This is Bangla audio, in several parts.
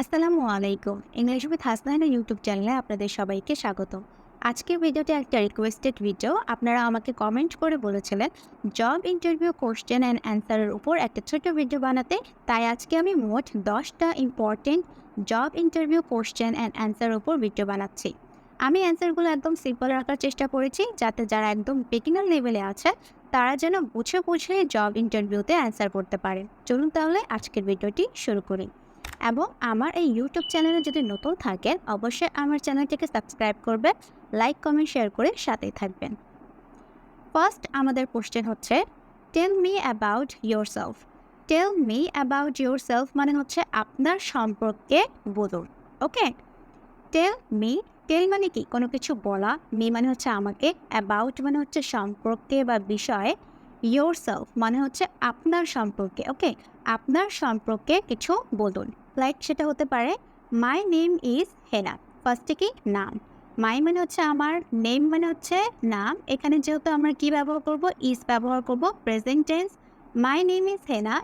আসসালামু আলাইকুম। ইংলিশ উইথ হাসনাইনা ইউটিউব চ্যানেলে আপনাদের সবাইকে স্বাগত আজকের ভিডিওটি একটা রিকোয়েস্টেড ভিডিও আপনারা আমাকে কমেন্ট করে বলেছিলেন জব ইন্টারভিউ কোশ্চেন অ্যান্ড অ্যান্সারের উপর একটা ছোট ভিডিও বানাতে। তাই আজকে আমি মোট দশটা important job interview question and অ্যান্সারের উপর ভিডিও বানাচ্ছি। আমি অ্যান্সারগুলো একদম সিম্পল রাখার চেষ্টা করেছি, যাতে যারা একদম বিগিনার লেভেলে আছে, তারা যেন বুঝে বুঝে জব ইন্টারভিউতে অ্যান্সার করতে পারে। চলুন তাহলে আজকের ভিডিওটি শুরু করি। এবং আমার এই ইউটিউব চ্যানেলে যদি নতুন থাকেন, অবশ্যই আমার চ্যানেলটিকে সাবস্ক্রাইব করবে লাইক কমেন্ট শেয়ার করে সাথেই থাকবেন। ফার্স্ট আমাদের কোশ্চেন হচ্ছে tell me about yourself tell me about yourself মানে হচ্ছে আপনার সম্পর্কে বলুন ওকে টেল মি টেল মানে কি? কোনো কিছু বলা মি মানে হচ্ছে আমাকে অ্যাবাউট মানে হচ্ছে সম্পর্কে বা বিষয়ে ইয়োর সেলফ মানে হচ্ছে আপনার সম্পর্কে ওকে আপনার সম্পর্কে কিছু বলুন। লাইক সেটা হতে পারে মাই নেম ইজ হেনা ফার্স্টে কি? নাম। মাই মানে হচ্ছে আমার নেম মানে হচ্ছে নাম। এখানে যেহেতু আমরা কি ব্যবহার করব? ইজ ব্যবহার করব। Present tense my name is Hena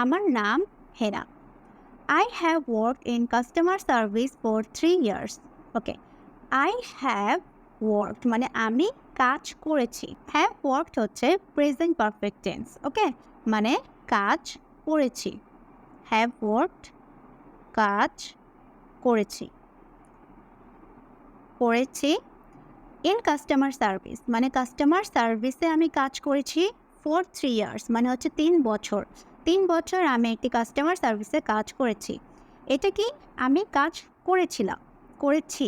আমার নাম হেনা I have work in customer service for three years okay I have work মানে আমি কাজ করেছি। হ্যাভ ওয়ার্কড হচ্ছে প্রেজেন্ট পারফেক্ট টেন্স ওকে মানে কাজ করেছি। হ্যাভ ওয়ার্কড কাজ করেছি। করেছি ইন কাস্টমার সার্ভিস মানে কাস্টমার সার্ভিসে আমি কাজ করেছি ফর থ্রি ইয়ার্স মানে হচ্ছে তিন বছর। তিন বছর আমি একটি কাস্টমার সার্ভিসে কাজ করেছি। এটা কি আমি কাজ করেছিলাম, করেছি।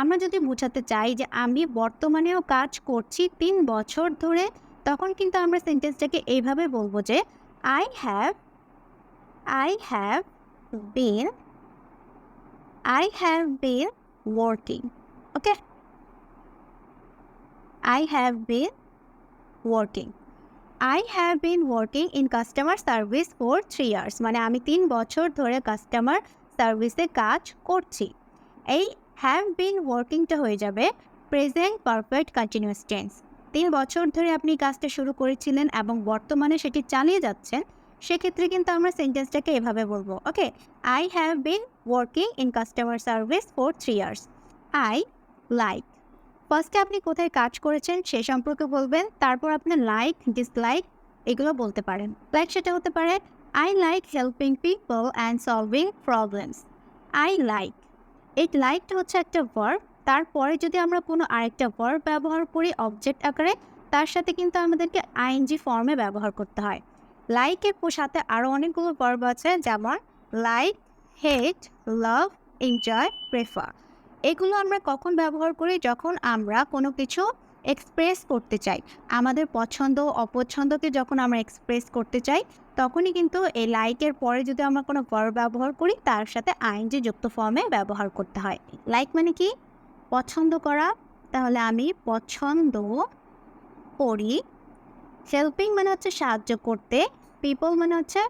আমরা যদি বোঝাতে চাই যে আমি বর্তমানেও কাজ করছি তিন বছর ধরে, তখন কিন্তু আমরা সেন্টেন্সটাকে এইভাবে বলব যে I have I have been I have been working okay I have been working I have been working in customer service for three years মানে আমি তিন বছর ধরে কাস্টমার সার্ভিসে কাজ করছি। এই হ্যাভ বিন ওয়ার্কিংটা হয়ে যাবে প্রেজেন্ট পারফেক্ট কন্টিনিউয়াস টেন্স তিন বছর ধরে আপনি কাজটা শুরু করেছিলেন এবং বর্তমানে সেটি চালিয়ে যাচ্ছেন। সেক্ষেত্রে কিন্তু আমরা সেন্টেন্সটাকে এভাবে বলব okay I have been working in customer service for three years I like ফার্স্টে আপনি কোথায় কাজ করেছেন সে সম্পর্কে বলবেন, তারপর আপনি লাইক ডিসলাইক এগুলো বলতে পারেন। লাইক সেটা হতে পারে I like helping people and solving problems I like এই লাইকটা হচ্ছে একটা ভার্ব তারপরে যদি আমরা কোনো আরেকটা ভার্ব ব্যবহার করি অবজেক্ট আকারে, তার সাথে কিন্তু আমাদেরকে আইএনজি ফর্মে ব্যবহার করতে হয়। লাইকের সাথে আরও অনেকগুলো পর্ব আছে, যেমন like hate love enjoy prefer এগুলো আমরা কখন ব্যবহার করি? যখন আমরা কোনো কিছু এক্সপ্রেস করতে চাই। আমাদের পছন্দ অপছন্দকে যখন আমরা এক্সপ্রেস করতে চাই, তখনই কিন্তু এই লাইকের পরে যদি আমরা কোনো ভার্ব ব্যবহার করি, তার সাথে আইনজি যুক্ত ফর্মে ব্যবহার করতে হয়। লাইক মানে কি? পছন্দ করা। তাহলে আমি পছন্দ করি। হেল্পিং মানে হচ্ছে সাহায্য করতে। পিপল মানে হচ্ছে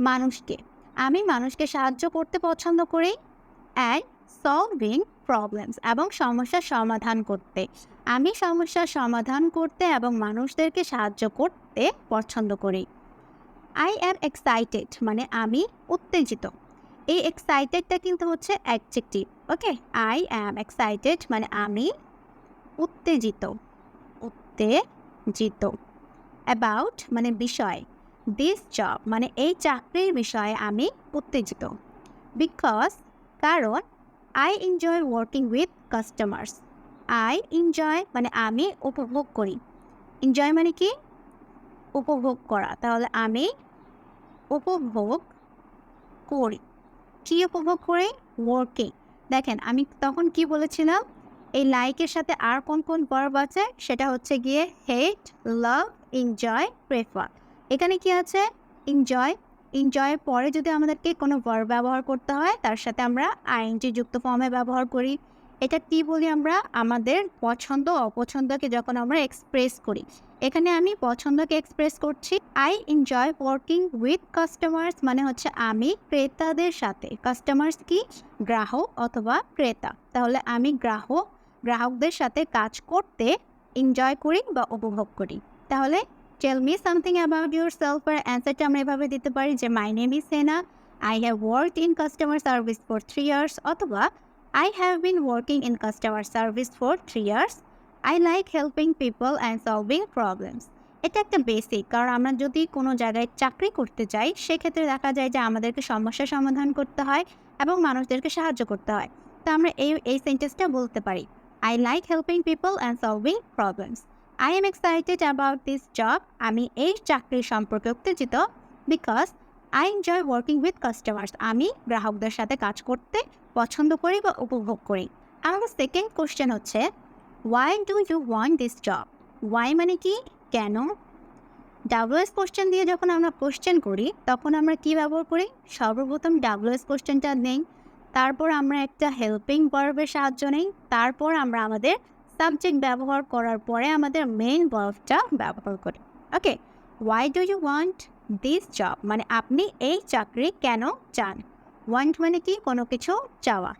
মানুষকে। আমি মানুষকে সাহায্য করতে পছন্দ করি অ্যান্ড সলভিং প্রবলেমস এবং সমস্যার সমাধান করতে। আমি সমস্যার সমাধান করতে এবং মানুষদেরকে সাহায্য করতে পছন্দ করি। আই অ্যাম এক্সাইটেড মানে আমি উত্তেজিত। এই এক্সাইটেডটা কিন্তু হচ্ছে adjective okay I am excited মানে আমি উত্তেজিত উত্তেজিত। অ্যাবাউট মানে বিষয়। দিস জব মানে এই চাকরির বিষয়ে আমি উত্তেজিত। বিকজ কারণ I enjoy working with customers I enjoy মানে আমি উপভোগ করি। এনজয় মানে কি? উপভোগ করা। তাহলে আমি উপভোগ করি। কী উপভোগ করি? ওয়ার্কিং দেখেন, আমি তখন কি বলেছিলাম? এই লাইকের সাথে আর কোন কোন ভার্ব আছে? সেটা হচ্ছে গিয়ে হেট লাভ এনজয় প্রেফার এখানে কি আছে? এনজয় এনজয়ের পরে যদি আমাদেরকে কোনো ভার্ব ব্যবহার করতে হয়, তার সাথে আমরা আইএনজি যুক্ত ফর্মে ব্যবহার করি। এটা কি বলি আমরা? আমাদের পছন্দ অপছন্দকে যখন আমরা এক্সপ্রেস করি। এখানে আমি পছন্দকে এক্সপ্রেস করছি। I enjoy working with customers মানে হচ্ছে আমি ক্রেতাদের সাথে। কাস্টমার্স কি? গ্রাহক অথবা ক্রেতা। তাহলে আমি গ্রাহক, গ্রাহকদের সাথে কাজ করতে এনজয় করি বা উপভোগ করি। তাহলে tell me something about yourself আর অ্যান্সারটা আমরা এভাবে দিতে পারি যে my name is Sena I have work in customer service for three years অথবা I have been working in customer service for three years I like helping people and solving problems এটা একটা বেসিক কারণ আমরা যদি কোনো জায়গায় চাকরি করতে চাই সেক্ষেত্রে দেখা যায় যে আমাদেরকে সমস্যার সমাধান করতে হয় এবং মানুষদেরকে সাহায্য করতে হয়। তো আমরা এই এই সেন্টেন্সটা বলতে পারি। I like helping people and solving problems I am excited about this job আমি এই চাকরির সম্পর্কে উত্তেজিত because I enjoy working with customers আমি গ্রাহকদের সাথে কাজ করতে পছন্দ করি বা উপভোগ করি। আমাদের সেকেন্ড কোশ্চেন হচ্ছে why do you want this job why মানে কি? কেন? ডাব্লিউএস কোশ্চেন দিয়ে যখন আমরা কোশ্চেন করি, তখন আমরা কি ব্যবহার করি? সর্বপ্রথম ডাব্লিউএস কোশ্চেনটা নেই। তারপর আমরা একটা হেল্পিং ভার্বের সাহায্য নেই। তারপর আমরা আমাদের সাবজেক্ট ব্যবহার করার পরে আমাদের মেইন ভার্বটা ব্যবহার করি। Okay why do you want this job মানে আপনি এই চাকরি কেন চান? ওয়ান্ট মানে কি? কোনো কিছু চাওয়া।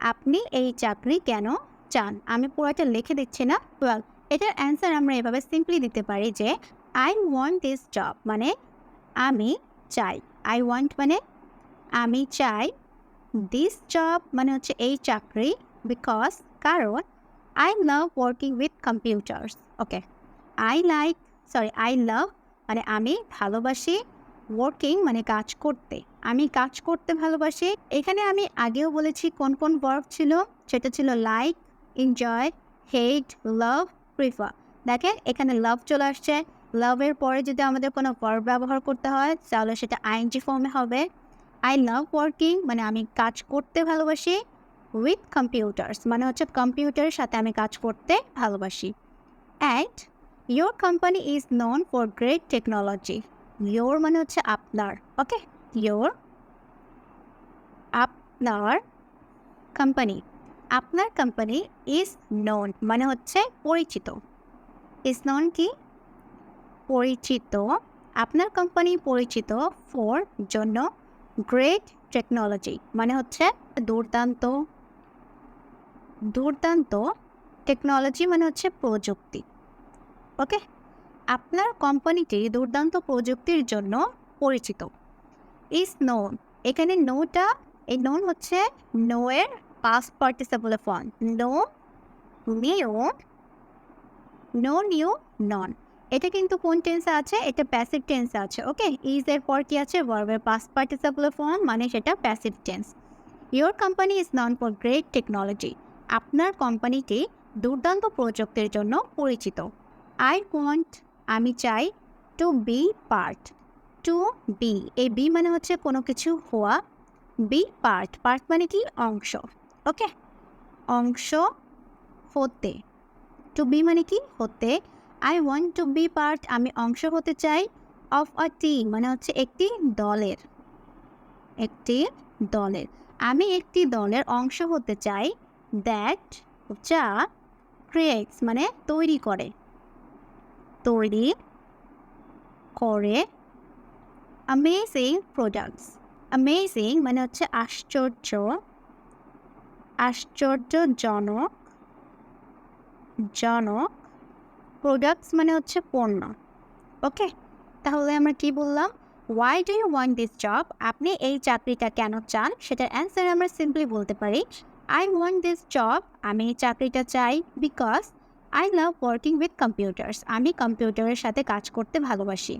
আপনি এই চাকরি কেন চান? আমি পুরোটা লিখে দিচ্ছি না। ওয়েল এটার অ্যান্সার আমরা এভাবে সিম্পলি দিতে পারি যে আই ওয়ান্ট দিস জব মানে আমি চাই। আই ওয়ান্ট মানে আমি চাই দিস জব মানে হচ্ছে এই চাকরি বিকজ কারণ I love working with computers okay I like sorry I love মানে আমি ভালোবাসি ওয়ার্কিং মানে কাজ করতে। আমি কাজ করতে ভালোবাসি। এখানে আমি আগেও বলেছি কোন কোন ওয়ার্ক ছিল? সেটা ছিল like enjoy hate love prefer দেখেন, এখানে লাভ চলে আসছে। লাভের পরে যদি আমাদের কোনো ভার্ব ব্যবহার করতে হয়, তাহলে সেটা আইএনজি ফর্মে হবে। আই লাভ ওয়ার্কিং মানে আমি কাজ করতে ভালোবাসি। উইথ কম্পিউটার্স মানে হচ্ছে কম্পিউটারের সাথে আমি কাজ করতে ভালোবাসি। And your company is known for great technology your মানে হচ্ছে আপনার ওকে ইয়োর আপনার কোম্পানি আপনার কোম্পানি ইজ নন মানে হচ্ছে পরিচিত। ইজ নন কি? পরিচিত, আপনার কোম্পানি পরিচিত ফর জন্য গ্রেট টেকনোলজি মানে হচ্ছে দুর্দান্ত দুর্দান্ত টেকনোলজি মানে হচ্ছে প্রযুক্তি ওকে আপনার কোম্পানিটি দুর্দান্ত প্রযুক্তির জন্য পরিচিত। ইজ নোন এখানে নোটা এই নোন হচ্ছে নো এর past participle form know knew know knew known এটা কিন্তু কোন টেন্সে আছে? এটা প্যাসিভ টেন্সে আছে ওকে ইজ এর পর কি আছে? ভার্বের পাস্ট পার্টিসিপল ফর্ম মানে সেটা passive tense your company is known for great technology আপনার কোম্পানিটি দুর্দান্ত প্রযুক্তির জন্য পরিচিত। আই ওয়ান্ট আমি চাই to be part to be এই বি মানে হচ্ছে কোনো কিছু হওয়া। বি পার্ট পার্ট মানে কি? অংশ। ওকে? অংশ হতে। টু বি মানে কি? হতে। I want to be part আমি অংশ হতে চাই। অফ আ টিম মানে হচ্ছে একটি দলের। একটি দলের। আমি একটি দলের অংশ হতে চাই। দ্যাট যা ক্রিয়েটস মানে তৈরি করে। তৈরি করে অ্যামেজিং প্রোডাক্টস অ্যামেজিং মানে হচ্ছে আশ্চর্য, আশ্চর্যজনক, জনক। প্রোডাক্টস মানে হচ্ছে পণ্য। ওকে তাহলে আমরা কি বললাম? Why do you want this job আপনি এই চাকরিটা কেন চান? সেটার অ্যান্সার আমরা সিম্পলি বলতে পারি। আই ওয়ান্ট দিস জব আমি এই চাকরিটা চাই because I love working with computers আমি কম্পিউটারের সাথে কাজ করতে ভালোবাসি।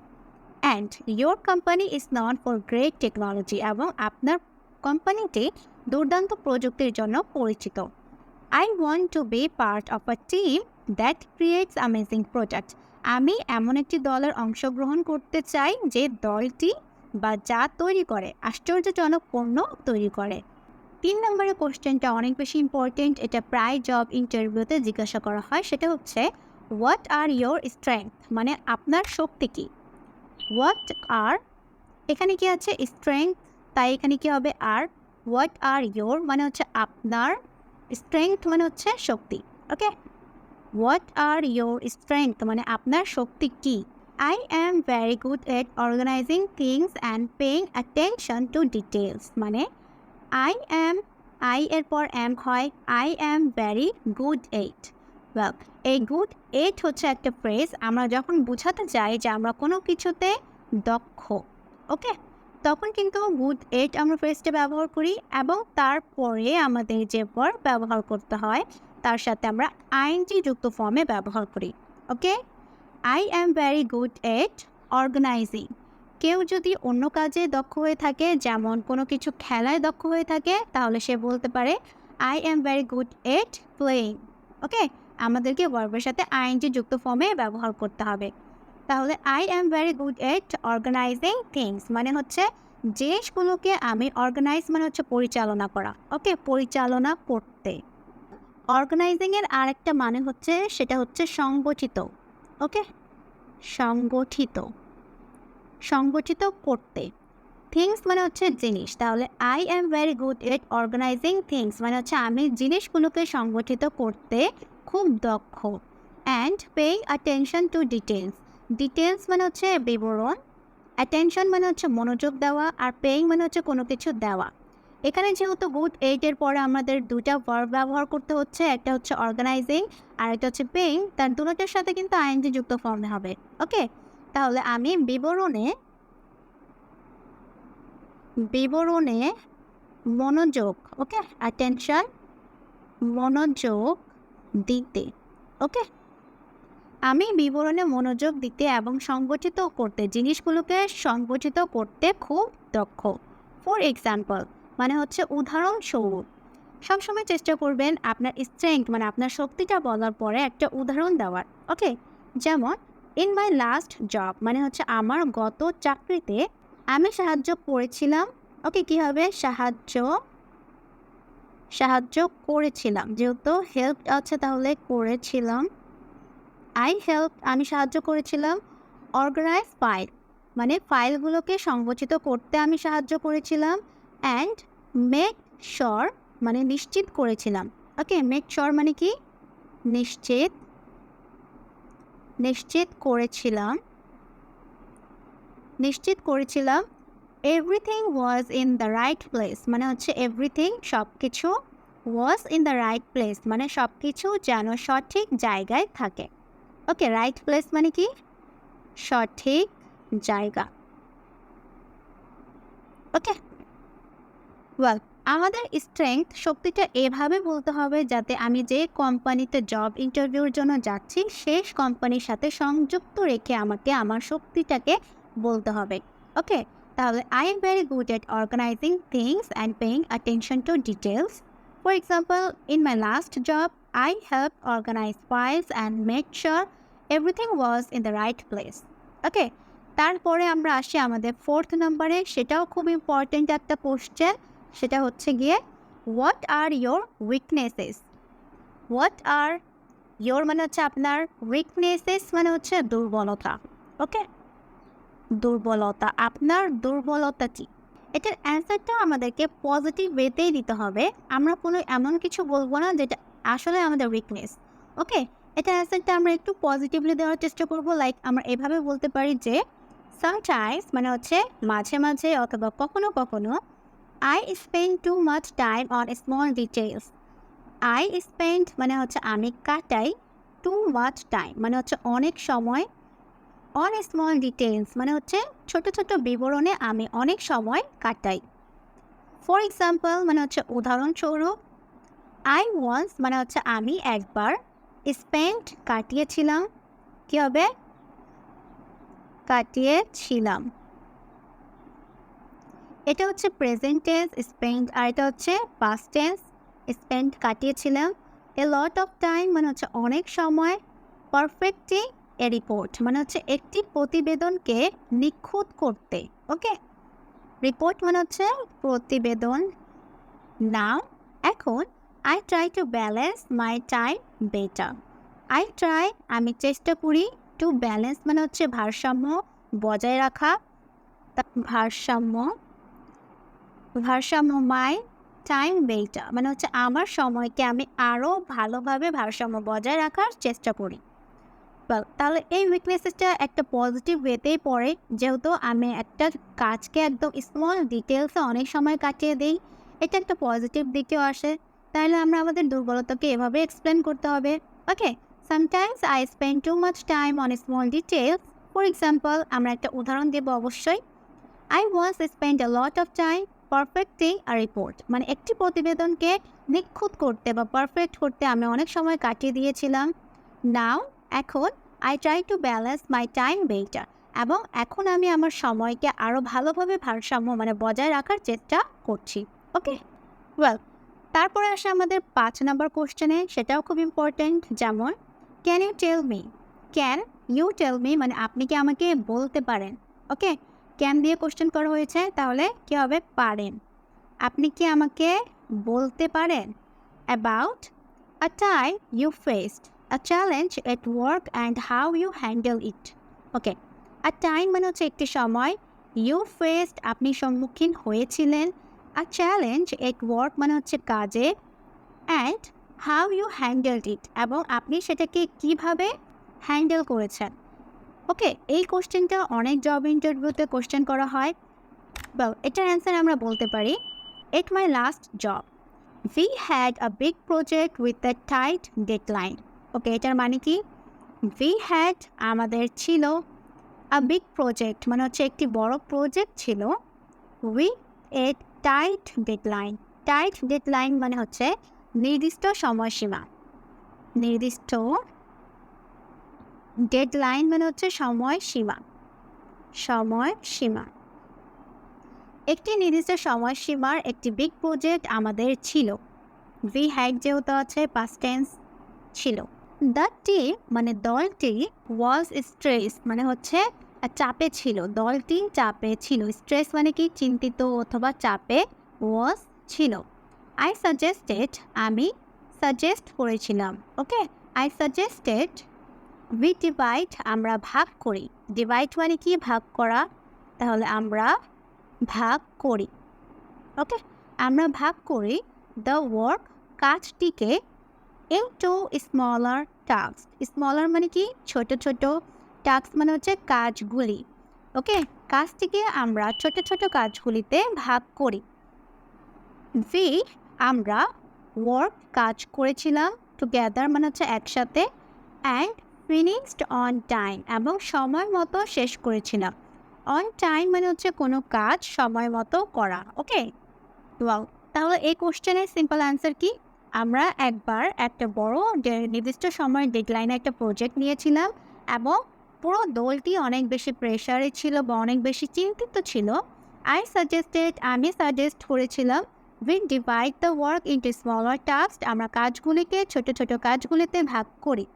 And your company is not for great technology এবং আপনার কোম্পানিটি দুর্দান্ত প্রযুক্তির জন্য পরিচিত। I want to be part of a team that creates amazing product আমি এমন একটি দলের অংশগ্রহণ করতে চাই যে দলটি বা যা তৈরি করে, আশ্চর্যজনক পণ্য তৈরি করে। তিন নম্বরের কোশ্চেনটা অনেক বেশি ইম্পর্টেন্ট এটা প্রায় জব ইন্টারভিউতে জিজ্ঞাসা করা হয়, সেটা হচ্ছে হোয়াট আর ইয়োর স্ট্রেংথ মানে আপনার শক্তি কী? হোয়াট আর এখানে কি আছে স্ট্রেংথ তাই এখানে কি হবে আর হোয়াট আর ইয়োর মানে হচ্ছে আপনার স্ট্রেংথ মানে হচ্ছে শক্তি okay what are your strength মানে আপনার শক্তি কী? I am very good at organizing things and paying attention to details মানে আই অ্যাম আই এর পর অ্যাম হয় I am very good at well এই গুড এইট হচ্ছে একটা ফ্রেজ আমরা যখন বোঝাতে চাই যে আমরা কোনো কিছুতে দক্ষ ওকে তখন কিন্তু গুড এট আমরা ফ্রেজটা ব্যবহার করি এবং তারপরে আমাদের যে ভার্ব ব্যবহার করতে হয়, তার সাথে আমরা আইনজি যুক্ত ফর্মে ব্যবহার করি okay I am very good at organizing কেউ যদি অন্য কাজে দক্ষ হয়ে থাকে, যেমন কোনো কিছু খেলায় দক্ষ হয়ে থাকে, তাহলে সে বলতে পারে I am very good at playing okay আমাদেরকে ভার্বের সাথে আইনজি যুক্ত ফর্মে ব্যবহার করতে হবে। তাহলে I am very good at organizing things মানে হচ্ছে জিনিসগুলোকে আমি অর্গানাইজ মানে হচ্ছে পরিচালনা করা। ওকে পরিচালনা করতে। অর্গানাইজিংয়ের আরেকটা মানে হচ্ছে, সেটা হচ্ছে সংগঠিত। ওকে সংগঠিত। সংগঠিত করতে। থিংস মানে হচ্ছে জিনিস। তাহলে I am very good at organizing things মানে হচ্ছে আমি জিনিসগুলোকে সংগঠিত করতে খুব দক্ষ। And paying attention to details details মানে হচ্ছে বিবরণ। অ্যাটেনশন মানে হচ্ছে মনোযোগ দেওয়া। আর পেইং মানে হচ্ছে কোনো কিছু দেওয়া। এখানে যেহেতু গুড এইটের পরে আমাদের দুটা ভার্ব ব্যবহার করতে হচ্ছে, একটা হচ্ছে অর্গানাইজিং আর একটা হচ্ছে পেইং তার দুটোটার সাথে কিন্তু আইনজি যুক্ত ফর্মে হবে। ওকে তাহলে আমি বিবরণে বিবরণে মনোযোগ, ওকে? অ্যাটেনশন মনোযোগ দিতে, ওকে? আমি বিবরণে মনোযোগ দিতে এবং সংগঠিত করতে, জিনিসগুলোকে সংগঠিত করতে খুব দক্ষ। ফর এক্সাম্পল মানে হচ্ছে উদাহরণস্বরূপ। সবসময় চেষ্টা করবেন আপনার স্ট্রেংথ মানে আপনার শক্তিটা বলার পরে একটা উদাহরণ দেওয়ার, ওকে? যেমন ইন মাই লাস্ট জব মানে হচ্ছে আমার গত চাকরিতে আমি সাহায্য করেছিলাম। ওকে কী হবে? সাহায্য সাহায্য করেছিলাম। যেহেতু হেল্প আছে তাহলে করেছিলাম। আই হেল্প আমি সাহায্য করেছিলাম। অর্গানাইজ ফাইল মানে ফাইলগুলোকে সংগঠিত করতে আমি সাহায্য করেছিলাম। অ্যান্ড মেক শর মানে নিশ্চিত করেছিলাম। ওকে মেক শর মানে কি? নিশ্চিত নিশ্চিত করেছিলাম। নিশ্চিত করেছিলাম everything was in the right place মানে হচ্ছে এভরিথিং সব কিছু was in the right place মানে সব কিছু যেন সঠিক জায়গায় থাকে। ওকে রাইট প্লেস মানে কি? সঠিক জায়গা। ওকে ওয়েল আমাদের স্ট্রেংথ শক্তিটা এভাবে বলতে হবে যাতে আমি যে কোম্পানিতে জব ইন্টারভিউর জন্য যাচ্ছি, শেষ কোম্পানির সাথে সংযুক্ত রেখে আমাকে আমার শক্তিটাকে বলতে হবে। ওকে তাহলে I am very good at organizing things and paying attention to details for example in my last job I help organize files and make sure everything was in the right place okay তারপরে আমরা আসি আমাদের ফোর্থ নাম্বারে সেটাও খুব ইম্পর্ট্যান্ট একটা কোশ্চেন সেটা হচ্ছে গিয়ে what are your weaknesses what are your মানে হচ্ছে আপনার উইকনেসেস মানে হচ্ছে দুর্বলতা ওকে দুর্বলতা, আপনার দুর্বলতা কী? এটার অ্যান্সারটা আমাদেরকে পজিটিভ ওয়েতেই দিতে হবে। আমরা কোনো এমন কিছু বলব না যেটা আসলে আমাদের উইকনেস ওকে এটা অ্যান্সারটা আমরা একটু পজিটিভলি দেওয়ার চেষ্টা করব। লাইক আমরা এভাবে বলতে পারি যে সামটাইমস মানে হচ্ছে মাঝে মাঝে অথবা কখনো কখনো I spend too much time on small details I spend মানে হচ্ছে আমি কাটাই টু মাচ টাইম মানে হচ্ছে অনেক সময় অন স্মল ডিটেলস মানে হচ্ছে ছোট ছোট বিবরণে আমি অনেক সময় কাটাই। ফর এক্সাম্পল মানে হচ্ছে উদাহরণস্বরূপ আই ওয়ান্স মানে হচ্ছে আমি একবার স্পেন্ড কাটিয়েছিলাম। কী হবে? কাটিয়েছিলাম। এটা হচ্ছে প্রেজেন্ট টেন্স স্পেন্ড আর এটা হচ্ছে পাস্ট টেন্স স্পেন্ড কাটিয়েছিলাম। এ লট অফ টাইম মানে হচ্ছে অনেক সময় পারফেক্টলি এ রিপোর্ট মানে হচ্ছে একটি প্রতিবেদনকে নিখুঁত করতে ওকে রিপোর্ট মানে হচ্ছে প্রতিবেদন। নাও এখন I try to balance my time better I try আমি চেষ্টা করি টু ব্যালেন্স মানে হচ্ছে ভারসাম্য বজায় রাখা। ভারসাম্য ভারসাম্য মাই টাইম বেটার মানে হচ্ছে আমার সময়কে আমি আরও ভালোভাবে ভারসাম্য বজায় রাখার চেষ্টা করি। তাহলে এই উইকনেসেসটা একটা পজিটিভ ওয়েতেই পড়ে। যেহেতু আমি একটা কাজকে একদম স্মল ডিটেলসে অনেক সময় কাটিয়ে দিই, এটা একটা পজিটিভ দিকেও আসে। তাহলে আমরা আমাদের দুর্বলতাকে এভাবে এক্সপ্লেন করতে হবে। Okay sometimes I spend too much time on small details for example আমরা একটা উদাহরণ দেবো অবশ্যই। I once spend a lot of time perfecting a report মানে একটি প্রতিবেদনকে নিখুঁত করতে বা পারফেক্ট করতে আমি অনেক সময় কাটিয়ে দিয়েছিলাম। নাও এখন I try to balance my time better এবং এখন আমি আমার সময়কে আরও ভালোভাবে ভারসাম্য মানে বজায় রাখার চেষ্টা করছি। ওকে ওয়েল তারপরে আসে আমাদের পাঁচ নম্বর কোশ্চেনে সেটাও খুব ইম্পর্ট্যান্ট যেমন can you tell me can you tell me মানে আপনি কি আমাকে বলতে পারেন? ওকে ক্যান দিয়ে কোশ্চেন করা হয়েছে? তাহলে কী হবে? পারেন। আপনি কি আমাকে বলতে পারেন? About a time you faced a challenge at work and how you handle it okay R time মানে হচ্ছে একটি সময় ইউ ফেসড আপনি সম্মুখীন হয়েছিলেন। আর চ্যালেঞ্জ এট ওয়ার্ক মানে হচ্ছে কাজে। And how you handled it এবং আপনি সেটাকে কীভাবে হ্যান্ডেল করেছেন? ওকে, এই কোশ্চেনটা অনেক জব ইন্টারভিউতে কোশ্চেন করা হয়। বা এটার অ্যান্সার আমরা বলতে পারি at my last job we had a big project with a tight deadline okay, এটার মানে কি? উই হ্যাড আমাদের ছিল আ বিগ প্রজেক্ট মানে হচ্ছে একটি বড় প্রজেক্ট ছিল with a tight deadline tight deadline মানে হচ্ছে নির্দিষ্ট সময়সীমা, নির্দিষ্ট ডেডলাইন মানে হচ্ছে সময়সীমা সময়সীমা একটি নির্দিষ্ট সময়সীমার একটি বিগ প্রজেক্ট আমাদের ছিল। ভি হ্যাড যেহেতু আছে পাস্ট টেন্স ছিল। দ্য টিম মানে দলটি ওয়াজ স্ট্রেস মানে হচ্ছে চাপে ছিল। দলটি চাপে ছিল। স্ট্রেস মানে কি? চিন্তিত অথবা চাপে ওয়াজ ছিল। আই সাজেস্টেড আমি সাজেস্ট করেছিলাম। Okay I suggested we divide আমরা ভাগ করি। ডিভাইড মানে কি? ভাগ করা। তাহলে আমরা ভাগ করি। ওকে? আমরা ভাগ করি দ্য ওয়ার্ক কাজটিকে ইনটু স্মলার টাস্ক স্মলার মানে কি? ছোট ছোট টাস্ক মানে হচ্ছে কাজগুলি। ওকে? কাজটিকে আমরা ছোট ছোট কাজগুলিতে ভাগ করি। ভি আমরা ওয়ার্ক কাজ করেছিলাম টুগেদার মানে হচ্ছে একসাথে। অ্যান্ড ফিনিশড অন টাইম এবং সময় মতো শেষ করেছিলাম অন টাইম মানে হচ্ছে কোনো কাজ সময় মতো করা ওকে তাহলে এই কোশ্চেনের সিম্পল অ্যান্সার কি? আমরা একবার একটা বড় নির্দিষ্ট সময়ের ডেডলাইনে একটা প্রজেক্ট নিয়েছিলাম এবং পুরো দলটি অনেক বেশি প্রেশারে ছিল বা অনেক বেশি চিন্তিত ছিল। আই সাজেস্টেড আমি সাজেস্ট করেছিলাম we divide the work into smaller task আমরা কাজগুলিকে ছোট ছোট কাজগুলিতে ভাগ করি।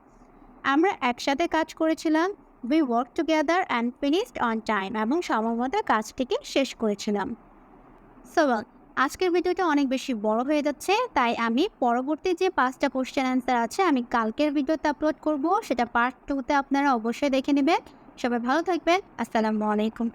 আমরা একসাথে কাজ করেছিলাম। We work together and finished on time এবং সময়মতো কাজটিকে শেষ করেছিলাম। সো আজকের ভিডিওটা অনেক বেশি বড় হয়ে যাচ্ছে, তাই আমি পরবর্তী যে পাঁচটা কোশ্চেন অ্যান্সার আছে, আমি কালকের ভিডিওতে আপলোড করব। সেটা পার্ট টুতে আপনারা অবশ্যই দেখে নেবেন। সবাই ভালো থাকবেন। আসসালামু আলাইকুম।